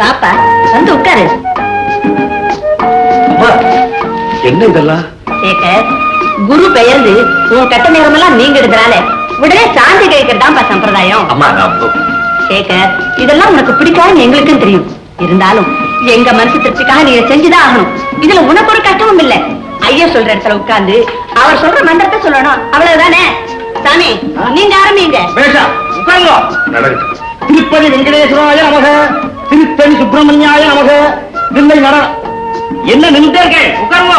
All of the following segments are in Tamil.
பாப்பா வந்து உட்காரு. அம்மா என்ன இதெல்லாம்? சேகர் குரு பெயர்ந்து உன் கட்ட நேரமெல்லாம் நீங்க எடுக்கிறனால உடனே சாந்தி கேட்கறதாப்பா சம்பிரதாயம். அம்மா நான் சேகர் இதெல்லாம் உனக்கு பிடிக்காதுன்னு எங்களுக்கும் தெரியும். இருந்தாலும் எங்க மனசு திருப்திக்காக நீங்க செஞ்சுதான் ஆகணும். இதுல உனக்கு ஒரு கஷ்டமும் இல்ல. ஐயா சொல்ற இடத்துல உட்கார்ந்து அவர் சொல்ற மந்திரத்தை சொல்லணும். அவ்வளவுதானே? சாமி நீங்க ஆரம்பிங்க. உட்காருங்க. திருப்பதி வெங்கடேஸ்வராய நமக திருத்தணி சுப்பிரமணியாய நமக தில்லை நட என்ன நின்றுட்டே இருக்கேன் உட்காருங்க.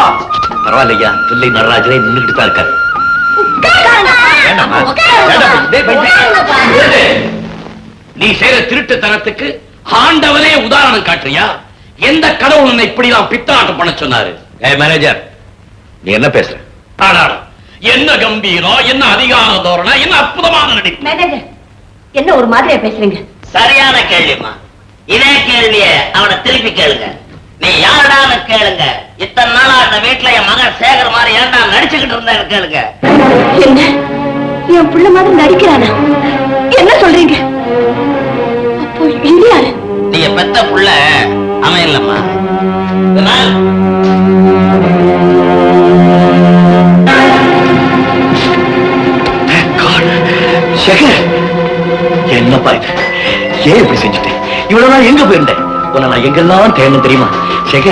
பரவாயில்லையா? பிள்ளை நடராஜரே நின்றுட்டு தான் இருக்காரு. நீ செய்யற திருட்டுத்தனத்துக்கு ஆண்டவனே உதாரணம் காட்டுறியா? எந்த கடவுள் உன்னை இப்படிலாம் பித்தலாட்டம் பண்ண சொன்னாரு? மேனேஜர் நீ என்ன பேசுற? என்ன கம்பீரம் என்ன அதிகார தோரணை என்ன அற்புதமான நடிப்பு? மேனேஜர் என்ன ஒரு மாதிரியா பேசுறீங்க? சரியான கேள்விமா இதே கேள்விய அவனை திருப்பி கேளுங்க. நீ யாருடான்னு கேளுங்க. இத்தனை நாளா அந்த வீட்டுல என் மகன் சேகர் மாதிரி ஏன்டா நடிச்சுக்கிட்டு இருந்தேன்னு கேளுங்க. என்ன? என் புள்ள மாதிரி நடிக்கிறானா? என்ன சொல்றீங்க? அப்போ இந்தியால நீங்க பெத்த புள்ள. அவன் இல்லம்மா. சேகர். என்னப்பா இது ஏன் இப்படி செஞ்சுட்டேன் இவ்வளவு நாள் எங்க போயிருந்தேன் உன்னை நான் எங்கெல்லாம் தேடணும் தெரியுமா? சேக.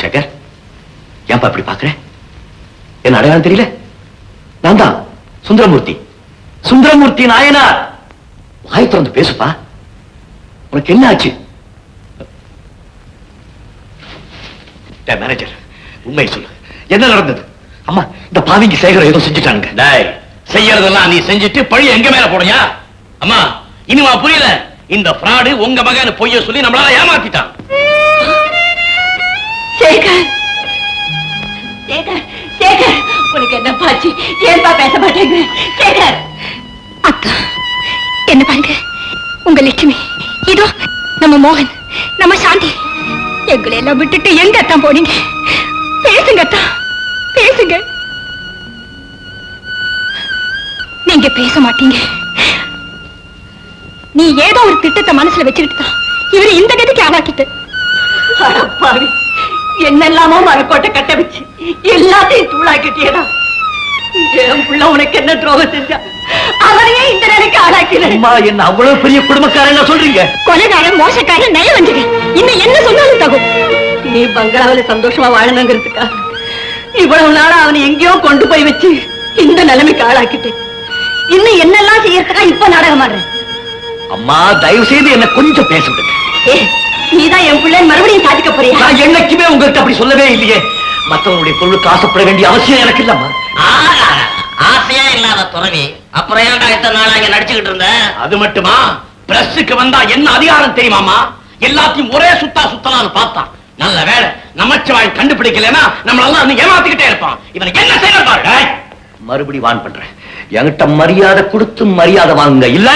சேகர் ஏன்பா இப்படி பாக்குற? என்ன அடையாளம் தெரியல? நான் தான் சுந்தரமூர்த்தி. சுந்தரமூர்த்தி நாயனார். வாய் திறந்து பேசுப்பா. உனக்கு என்ன ஆச்சு? மேனேஜர் உண்மை சொல்லு. என்ன நடந்தது? அம்மா இந்த பாவிங்க சேகர ஏதோ செஞ்சுட்டாங்க டேய் செய்யறதெல்லாம் நீ செஞ்சுட்டு பழி எங்க மேல போடுறியா? அம்மா இனிமா புரியல. இந்த ஃப்ராடு உங்க மகன் பொய்ய சொல்லி நம்மளால ஏமாத்திட்டான். சேகர் சேகர் சேகர் உனக்கு என்ன பாச்சு ஏன்பா பேச மாட்டேங்க சேகர்! அக்கா உங்க லட்சுமி. இதோ நம்ம மோகன் நம்ம சாந்தி. எங்களை எல்லாம் விட்டுட்டு எங்க அத்தான் போனீங்க? பேசுங்க அத்தா பேசுங்க. நீங்க பேச மாட்டீங்க. நீ ஏதோ ஒரு திட்டத்தை மனசுல வச்சுக்கிட்டு தான் இவரை இந்த கதிக்கு ஆளாக்கிட்டு. அடப்பாவி என்னெல்லாமோ மரக்கோட்டை கட்ட வச்சு எல்லாத்தையும் தூளாக்கிட்டியடா. என் புள்ள உனக்கு என்ன துரோகம் செஞ்சா? அவனையே இந்த நிலைக்கு ஆளாக்கிறேன் அம்மா என்ன அவ்வளவு பெரிய குடும்பக்காரன் சொல்றீங்க? கொலைகாரன் மோசக்காரன் நய வந்தது இன்னும் என்ன சொன்னாலும் தகும். நீ பங்களாவில சந்தோஷமா வாழணுங்கிறதுக்கா? இவ்வளவு நாளா அவனை எங்கேயோ கொண்டு போய் வச்சு இந்த நிலைமைக்கு ஆளாக்கிட்டு இன்னும் என்னெல்லாம் செய்யறதுக்கா இப்ப நாடகம் ஆடுறேன்? அம்மா தயவு செய்து என்ன கொஞ்சம் பேச விடுங்க. நீதான் என் பிள்ளை மறுபடியும் சாதிக்க போறியா? நான் என்னைக்குமே உங்களுக்கு அப்படி சொல்லவே இல்லையே. மத்தவங்களுடைய பொருளுக்கு ஆசைப்பட வேண்டிய அவசியம் எனக்கு இல்லம்மா. ஆசையே இல்லாத துறவி அப்புறம் ஏன்டா இத்தனை நாளா இங்க நடிச்சுக்கிட்டு இருந்த? அது மட்டுமா? பிரஸ்ஸுக்கு வந்தா என்ன அதிகாரம் தெரியுமாமா? எல்லாத்தையும் ஒரே சுத்தா சுத்தலாம்னு பார்த்தான். நல்ல வேலை நமச்சிவாய் கண்டுபிடிக்கலன்னா நம்மளெல்லாம் இன்னும் ஏமாத்திக்கிட்டே இருப்பான். இவனுக்கு என்ன செய்யணும் பாரு? டேய். மறுபடி வான் பண்றேன். என்கிட்ட மரியாதை கொடுத்து மரியாதை வாங்குங்க. இல்ல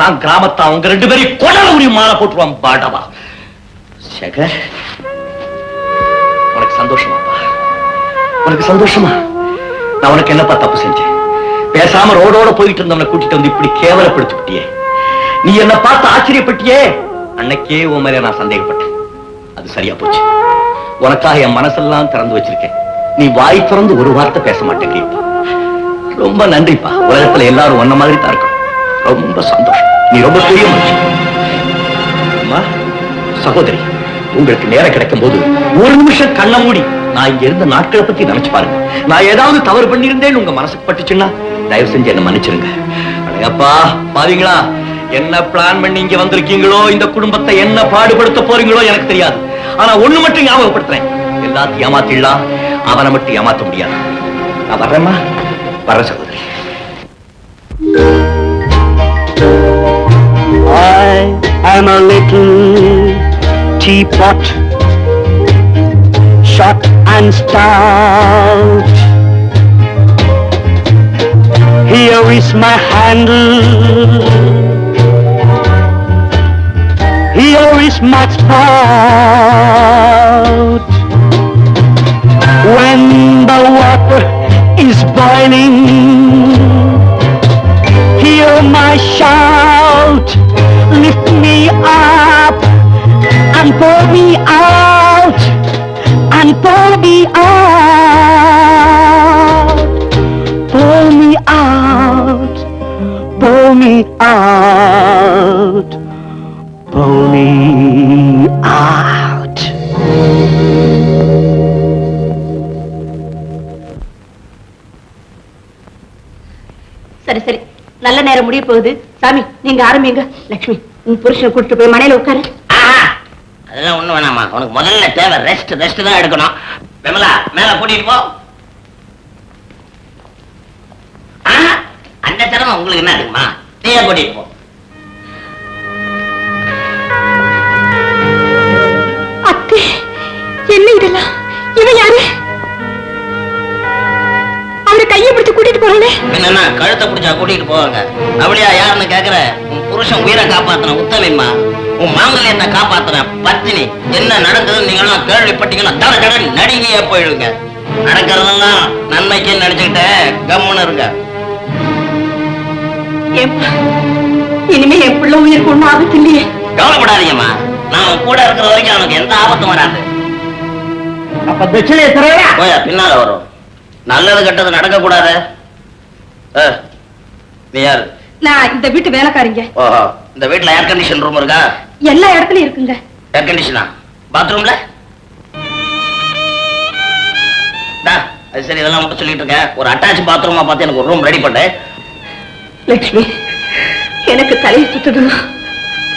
நான் கிராமத்தை அவங்க ரெண்டு பேரையும் கொடல உரி மாலை போட்டுருவான் பாடவா. சேகர் உனக்கு சந்தோஷமாப்பா? உனக்கு சந்தோஷமா? நான் உனக்கு என்னப்பா தப்பு செஞ்சேன்? பேசாம ரோடோட போயிட்டு இருந்தவனை கூட்டிட்டு வந்து இப்படி கேவலப்படுத்திவிட்டியே. நீ என்ன பார்த்து ஆச்சரியப்பட்டியே? அன்னைக்கே உன் மேல நான் சந்தேகப்பட்டேன். அது சரியா போச்சு. உனக்காக என் மனசெல்லாம் திறந்து வச்சிருக்கேன். நீ வாய் திறந்து ஒரு வார்த்தை பேச மாட்டேங்கிறீப்பா ரொம்ப நன்றிப்பா. உலகத்துல எல்லாரும் ஒன்ன மாதிரி தான் இருக்கணும். ரொம்ப சந்தோஷம். நீ ரொம்ப பெரிய மனுஷன். அம்மா சகோதரி உங்களுக்கு நேரம் கிடைக்கும் போது ஒரு நிமிஷம் கண்ண மூடி. நான் இங்க இருந்த நாட்களை பத்தி நினைச்சு பாருங்க. நான் ஏதாவது தவறு பண்ணியிருந்தேன் உங்க மனசுக்கு பட்டுச்சுன்னா தயவு செஞ்சு என்ன மன்னிச்சிருங்க. அடையப்பா பாவீங்களா? என்ன பிளான் பண்ணி இங்க வந்திருக்கீங்களோ? இந்த குடும்பத்தை என்ன பாடுபடுத்த போறீங்களோ எனக்கு தெரியாது. ஆனா ஒண்ணு மட்டும் ஞாபகப்படுத்துறேன். எல்லாத்தையும் ஏமாத்திடலாம். அவனை மட்டும் ஏமாத்த முடியாது. நான் வர்றேம்மா. வர்றேன் சகோதரி. I am a little teapot, and stout. Here is my handle. Here is my spout. When the water is boiling, hear my shout. Lift me up and pour me out. And pull me out, Pull me out, Pull me out, Pull me out. சரி சரி. நல்ல நேரம் முடிய போகுது. சாமி நீங்க ஆரம்பிங்க. லட்சுமி உன் புருஷனை கூட்டிட்டு போய் மனையில உட்காரு. அதெல்லாம் ஒண்ணு வேணாமா உனக்கு முதல்ல தேவை ரெஸ்ட் ரெஸ்ட் தான் எடுக்கணும். விமலா மேல கூட்டிட்டு போ. அந்த திறமை உங்களுக்கு என்ன இருக்குமா? நீயே கூட்டிட்டு போ. கையை பிடிச்சு கூட்டிட்டு போறானே. என்னன்னா கழுத்தை பிடிச்சா கூட்டிட்டு போவாங்க. அப்படியா யாருன்னு கேக்குற? உன் புருஷன் உயிரை காப்பாத்துன உத்தமிம்மா. உன் மாங்கல்யத்தை காப்பாத்துன பத்தினி. என்ன நடக்குதுன்னு நீங்களாம் கேள்விப்பட்டீங்கன்னா தட தட நடுங்கியே போயிடுங்க. நடக்கிறதெல்லாம் நன்மைக்கு நினைச்சுக்கிட்டு கம்முன்னு இருங்க. இனிமே என் பிள்ளை உயிருக்கு ஒண்ணும் ஆபத்து இல்லையே கவலைப்படாதீங்கம்மா. நான் கூட இருக்கிற வரைக்கும் அவனுக்கு எந்த ஆபத்தும் வராது. அப்ப தட்சிணையை தரையா போயா பின்னால வரும். நல்லது கெட்டது நடக்க கூடாது நீ யாரு? நான் இந்த வீட்டு வேலைக்காரிங்க. ஓஹோ இந்த வீட்ல ஏர் கண்டிஷன் ரூம் இருக்கா? எல்லா இடத்துலயும் இருக்குங்க. ஏர் கண்டிஷனா பாத்ரூம்ல அது சரி இதெல்லாம் மட்டும் சொல்லிட்டு இருக்கேன் ஒரு அட்டாச் பாத்ரூமா பார்த்து எனக்கு ஒரு ரூம் ரெடி பண்ணு. லட்சுமி எனக்கு தலையை சுத்துதுமா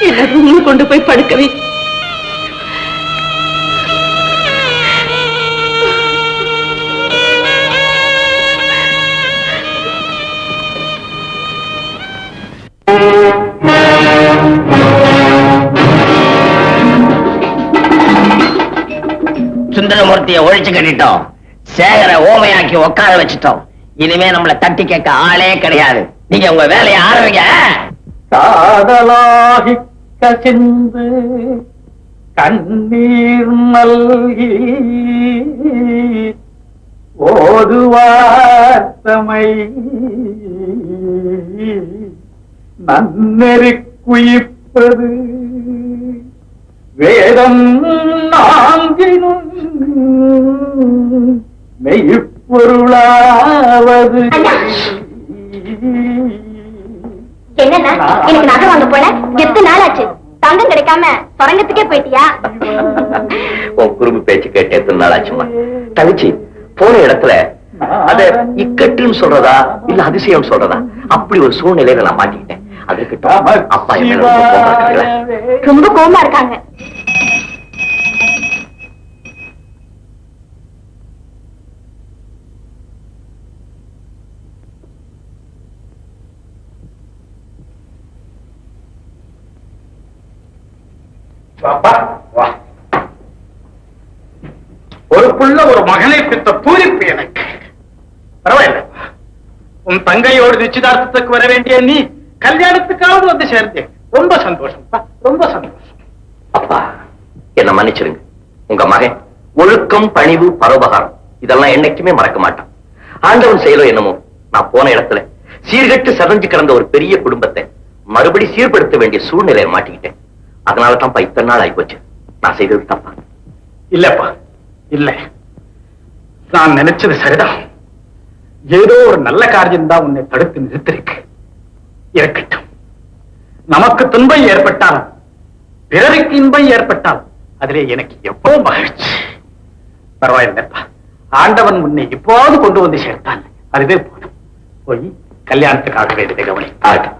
என்ன ரூம்ல கொண்டு போய் படுக்கவே சுந்தரமூர்த்திய ஒழிச்சு கட்டிட்டோம். சேகர ஓமையாக்கி உட்கார வச்சுட்டோம். இனிமே நம்மளை தட்டி கேட்க ஆளே கிடையாது. நீங்க உங்க வேலையை ஆரம்பிங்க காதலாகி கசிந்து கண்ணீர் மல்கி ஓதுவார்த்தமை நன்னெறி குயிப்பது வேதம் நான்கினும் மெய்ப்பொருளாவது. என்னன்னா எனக்கு நகை வாங்க போல. எத்தனை நாள் ஆச்சு தங்கம் கிடைக்காம சுரங்கத்துக்கே போயிட்டியா? உன் குறும்பு பேச்சு கேட்டு எத்தனை நாள் ஆச்சுமா தங்கச்சி போன இடத்துல அத இக்கட்டுன்னு சொல்றதா? இல்ல அதிசயம் சொல்றதா? அப்படி ஒரு சூழ்நிலையில நான் மாட்டிக்கிட்டேன். அதுக்கு அப்பா என்ன ரொம்ப கோவமா இருக்காங்க. வாப்பா, வா. ஒரு புள்ள ஒரு மகனை பித்த பூரிப்பு எனக்கு. பரவாயில்ல. உன் தங்கையோடு நிச்சயதார்த்தத்துக்கு வர வேண்டிய நீ கல்யாணத்துக்காவது வந்து சேர்ந்தேன் ரொம்ப சந்தோஷம். ரொம்ப சந்தோஷம். அப்பா என்ன மன்னிச்சிருங்க. உங்க மகன் ஒழுக்கம் பணிவு பரோபகாரம் இதெல்லாம் என்னைக்குமே மறக்க மாட்டான். ஆண்டவன் செயலோ என்னமோ நான் போன இடத்துல சீர்கெட்டு சதஞ்சு கிடந்த ஒரு பெரிய குடும்பத்தை மறுபடி சீர்படுத்த வேண்டிய சூழ்நிலையை மாட்டிக்கிட்டேன். அதனால தான் இத்தனை நாள் ஆயிப்போச்சு. நான் செய்தது தப்பா? இல்லப்பா இல்ல. நான் நினைச்சது சரிதான். ஏதோ ஒரு நல்ல காரியம் தான் உன்னை தடுத்து நிறுத்திருக்கு. இருக்கட்டும். நமக்கு துன்பம் ஏற்பட்டாலும் பிறருக்கு இன்பம் ஏற்பட்டாலும் அதிலே எனக்கு எப்போ மகிழ்ச்சி. பரவாயில்லைப்பா. ஆண்டவன் உன்னை இப்போது கொண்டு வந்து சேர்த்தான்? அதுவே போதும். போய் கல்யாணத்துக்காக வேண்டியதை கவனி ஆகட்டும்.